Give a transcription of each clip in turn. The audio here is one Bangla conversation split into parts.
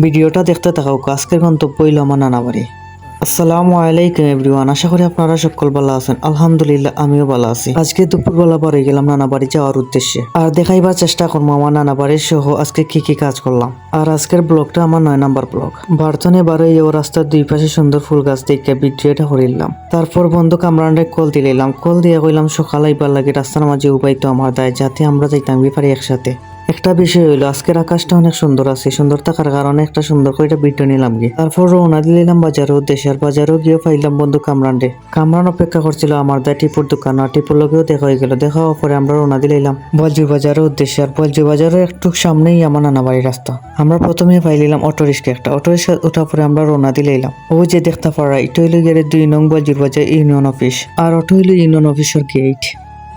ভিডিওটা দেখতে থাকাও আজকের গন্তব্য হইল আমার নানা বাড়ি আসসালামু আলাইকুম এভরিওয়ান, আশা করি আপনারা সকল ভালো আছেন। আলহামদুলিল্লাহ, আমিও ভালো আছি। আজকে দুপুরবেলা পরে গেলাম নানা বাড়ি যাওয়ার উদ্দেশ্যে। আর দেখাইবার চেষ্টা করব আমার নানা বাড়ির সহ আজকে কি কি কাজ করলাম। আর আজকের ব্লগটা আমার নয় নাম্বার ব্লগ। বার্তনে বারো ও রাস্তার দুই পাশে সুন্দর ফুল গাছ দেখে ভিডিওটা করিলাম তারপর বন্ধু কামরানরে কল দিলাম। কল দিয়ে কইলাম, সকালে আইবার লাগে রাস্তার মাঝে উপায় তো আমার দায়, যাতে আমরা যাইতাম পারি একসাথে। একটা বিষয় হইল, আজকের আকাশটা অনেক সুন্দর আছে সুন্দর থাকার কারণে একটা সুন্দর করে ভিডিও নিলাম গিয়ে। তারপর রওনা দিলাম বাজারও, দেশের বাজারও গিয়ে পাইলাম বন্ধু কামরান রে। কামরান অপেক্ষা করছিল আমার দা টিপুর দোকান, আর টিপুর লগেও দেখা হয়ে গেল। দেখা হওয়ার পরে আমরা রওনা দিলাম বলজু বাজারের উদ্দেশ্যে, আর বলজু বাজারের একটু সামনেই আমার নানা বাড়ির রাস্তা। আমরা প্রথমে পাইলাম অটো রিক্সা একটা। অটো রিক্সা ওঠার পরে আমরা রওনা দিলাম। ও যে দেখতে পারা, এটা হইল গিয়ে দুই নং বলজুর বাজার ইউনিয়ন অফিস। আর অটো হইল ইউনিয়ন অফিসের গেট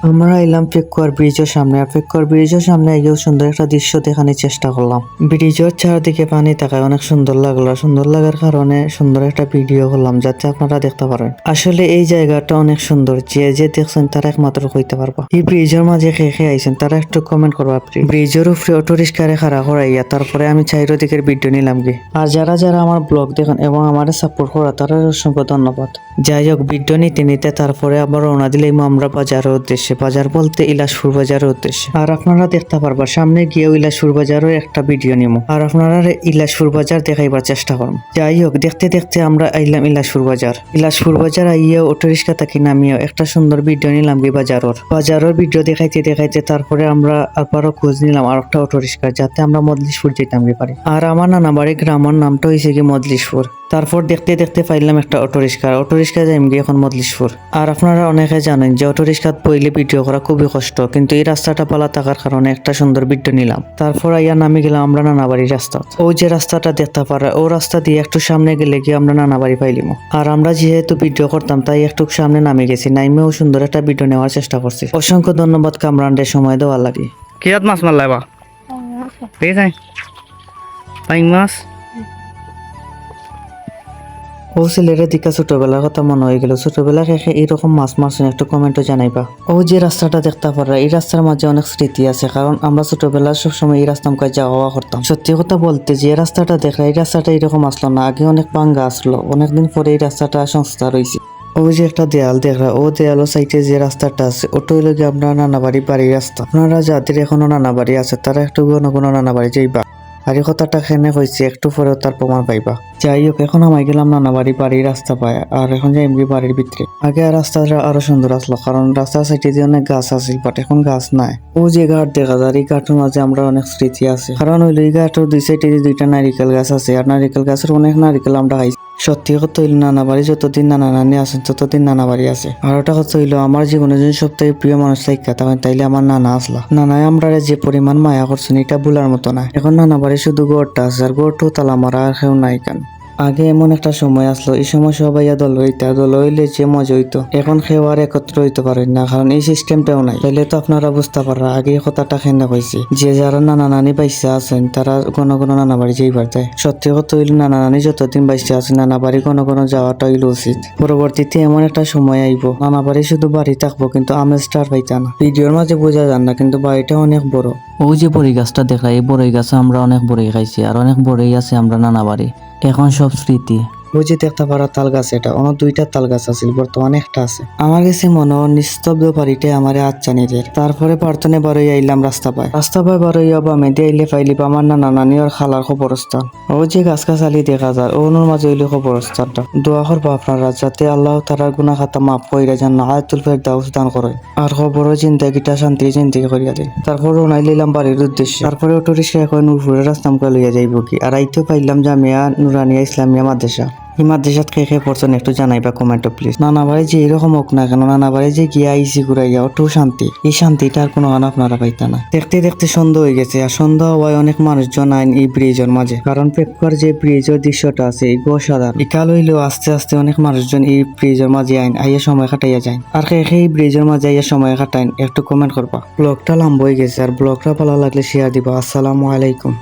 আমরা এলাম পেকুয়ার ব্রিজের সামনে। আর পেকুয়ার ব্রিজের সামনে গিয়েও সুন্দর একটা দৃশ্য দেখানোর চেষ্টা করলাম। ব্রিজের চারদিকে পানি থাকায় অনেক সুন্দর লাগল। সুন্দর লাগার কারণে সুন্দর একটা ভিডিও করলাম, যাতে আপনারা দেখতে পারেন। আসলে এই জায়গাটা অনেক সুন্দর। যে যে দেখছেন তারা একমাত্র কইতে পারবা। এই ব্রিজের মাঝে খেয়ে খেয়ে আইছেন তারা একটু কমেন্ট করবা ব্রিজের উপরে অটো রিক্সারে খাড়া করাইয়া তারপরে আমি চাইরো দিকের ভিডিও নিলাম কি আর যারা যারা আমার ব্লগ দেখেন এবং আমার সাপোর্ট করা তারা অসংখ্য ধন্যবাদ। যাই হোক ভিডিও নিতে নিতে তারপরে আবার রওনা দিলাম আমরা বাজারের উদ্দেশ্যে। বাজার বলতে ইলাসপুর বাজারের উদ্দেশ্যে। আর আপনারা দেখতে পারবা, সামনে গিয়ে ইলাসপুর বাজারের একটা ভিডিও নিব আর আপনারা ইলাসপুর বাজার দেখাইবার চেষ্টা করুন। যাই হোক, দেখতে দেখতে আমরা আইলাম ইলাসপুর বাজার। ইলাসপুর বাজার আইয়া অটো রিক্সা থাকি নামিয়েও একটা সুন্দর ভিডিও নিলাম কি বাজারের। বাজারের ভিডিও দেখাইতে দেখাইতে তারপরে আমরা আবারও খোঁজ নিলাম আর একটা অটো রিক্সা, যাতে আমরা মদলিশপুর যেতাম কি পারি। আর আমার নানা বাড়ি গ্রামের নামটা হয়েছে কি মদলিশপুর। তারপর দেখতে দেখতে পাইলাম একটা অটো রিক্সা। অটো রিক্সা যাইম গিয়ে এখন মদলিশপুর। আর আপনারা অনেকে জানেন যে অটো রিক্সাত বইলে ভিডিও করা খুবই কষ্ট কিন্তু এই রাস্তাটা পালা থাকার কারণে একটা সুন্দর ভিডিও নিলাম। তারপর আইয়া নামে গেলাম আমরা নানাবাড়ির রাস্তা। ওই যে রাস্তাটা দেখতে পারা ও রাস্তা দিয়ে একটু সামনে গেলে গিয়ে আমরা নানাবাড়ি পাইলিম। আর আমরা যেহেতু ভিডিও করতাম তাই একটু সামনে নামে গেছি। নাইমেও সুন্দর একটা ভিডিও নেওয়ার চেষ্টা করছি। অসংখ্য ধন্যবাদ কামরানরে সময় দেওয়ার লাগে। কিয়াত মাছ মারলাই বা ঠিক আছে পাইং মাছ। ও ছেলেরা দিকা ছোটবেলার কথা মনে হয়ে গেল। ছোটবেলা শেষে এইরকম মাছ মারছেন একটু কমেন্টও জানাইবা। ও যে রাস্তাটা দেখতে পারা এই রাস্তার মাঝে অনেক স্মৃতি আছে কারণ আমরা ছোটবেলা সবসময় এই রাস্তা মুখে যাওয়া করতাম। সত্যি কথা বলতে, যে রাস্তাটা দেখলে এই রাস্তাটা এরকম আসলো না। আগে অনেক পাঙ্গা আসলো, অনেকদিন পরে এই রাস্তাটা সংস্থা হয়েছে ও যে একটা দেয়াল দেখরা ও দেয়ালের সাইডে যে রাস্তাটা আছে ওটা হইল গিয়ে আপনার নানা বাড়ি বাড়ির রাস্তা। আপনারা যাদের এখনও নানা বাড়ি আছে, তারা একটু কোনো কোনো নানা বাড়ি যাইবা। আর কথাটা খেনে কইছে, একটু পরেও তার প্রমাণ পাইবা। যাই হোক এখন আমি গেলাম নানা বাড়ি বাড়ির রাস্তা পায়, আর এখন যাই এমনি বাড়ির ভিতরে। আগে আর রাস্তাটা আরও সুন্দর আসলো, কারণ রাস্তার সাইডে দিয়ে অনেক গাছ আছিল বাট এখন গাছ নাই। ও যে ঘাট দেখা যায় এই ঘাটের মাঝে আমরা অনেক স্মৃতি আছে। কারণ হইল এই ঘাটের দুই সাইডে দুইটা নারিকেল গাছ আছে, আর নারিকেল গাছের অনেক নারিকেল আমরা খাইছি। সত্যি কথা হইল নানা বাড়ি যতদিন নানা নানি আছেন, ততদিন নানা বাড়ি আছে। আর ওটা কথা হইল, আমার জীবনের জন্য সবথেকে প্রিয় মানুষ লাইকা তখন তাইলে আমার নানা আসলা। নানায় আমরা যে পরিমাণ মায়া করছেন, এটা ভুলার মতো না। এখন নানা বাড়ি শুধু গড়টা আছে আর টু তালা মারা আর কেউ নাই কেন? আগে এমন একটা সময় আসলো, এই সময় সবাই দল হইতা দল হইলে যে মজা হইতো। এখন আর একত্র হইতে পারেন না, কারণ এই সিস্টেমটাও নাই। তাইলে তো আপনারা বুঝতে পারা আগে কথাটা খেনে কইছে? যে যারা নানা নানি বাইসা আছেন, তারা কোনো কোনো নানা বাড়ি যাইবার যায় সত্যি কথা হইলে নানা নানি যতদিন বাইসা আছে নানা বাড়ি কোনো কোনো যাওয়াটা হইল উচিত পরবর্তীতে এমন একটা সময় আইব, নানা বাড়ি শুধু বাড়ি থাকব, কিন্তু আমেজটা আর পাইতা না। ভিডিওর মাঝে বোঝা যান না, কিন্তু বাড়িটা অনেক বড়। ওই যে বড়ই গাছটা দেখা এই বড়ই গাছে আমরা অনেক বড়ই খাইছি, আর অনেক বড়ই আছে আমরা নানা বাড়ি। এখন সব স্মৃতি। ওই যে দেখতে পারা তাল গাছ এটা অন্য দুইটা তাল গাছ আছিল, বর্তমানে একটা আছে। আমার কাছে মনে হয় নিস্তব্ধ বাড়িতে আমারে আচ্ছানিদের তারপরে প্রার্থনে বারোই আইলাম রাস্তা পায়। রাস্তা পায় বারোই বা মেদে আইলে পাইলিব আমার নানা নানি আর খালার খবরস্থান। ও যে গাছ গাছালি দেখা যায় ওনুর মাঝে হইলে খবরস্থানটা। দোয়া করব আপনারা যাতে আল্লাহ তারার গুনা খাতা মাফ কইরা যান না আয়াতুল ফের দাউস দান করে। আর খবরও জিন্দাগিটা শান্তি জিন্দিগি করিয়া দেয়। তারপর রোনাই লিলাম বাড়ির উদ্দেশ্যে। তারপরে অটো রিক্সা এখন নুরপুরের মুখে লইয়া যাইব কি? আর আইতেও পাইলাম জামিয়া নুরানিয়া ইসলামিয়া মাদ্রাসা। এই মাদ্রাসাত খেয়ে খেয়ে পড়ছেন একটু জানাইবা কমেন্টও প্লিজ নানা বাড়ি যে এরকম হোক না কেন, নানা বাড়ি যে গিয়া আইসি ঘুরাইয়া ওটু শান্তি। এই শান্তিটা আর কোনো গান আপনারা পাইতা না। দেখতে দেখতে সন্ধ্যা হয়ে গেছে আর সন্ধ্যা হওয়ায় অনেক মানুষজন আইন এই ব্রিজের মাঝে। কারণ পেপার যে ব্রিজের দৃশ্যটা আছে, এই সাধারণ ইকাল হইলেও আস্তে আস্তে অনেক মানুষজন এই ব্রিজের মাঝে আইন, আইয়া সময় কাটাইয়া যায় আর খেয়ে এই ব্রিজের মাঝে আইয়া সময় কাটাইন, একটু কমেন্ট করবা। ব্লগটা লম্বা হয়ে গেছে আর ব্লগটা ভালো লাগলে শেয়ার দিবা। আসসালামু আলাইকুম।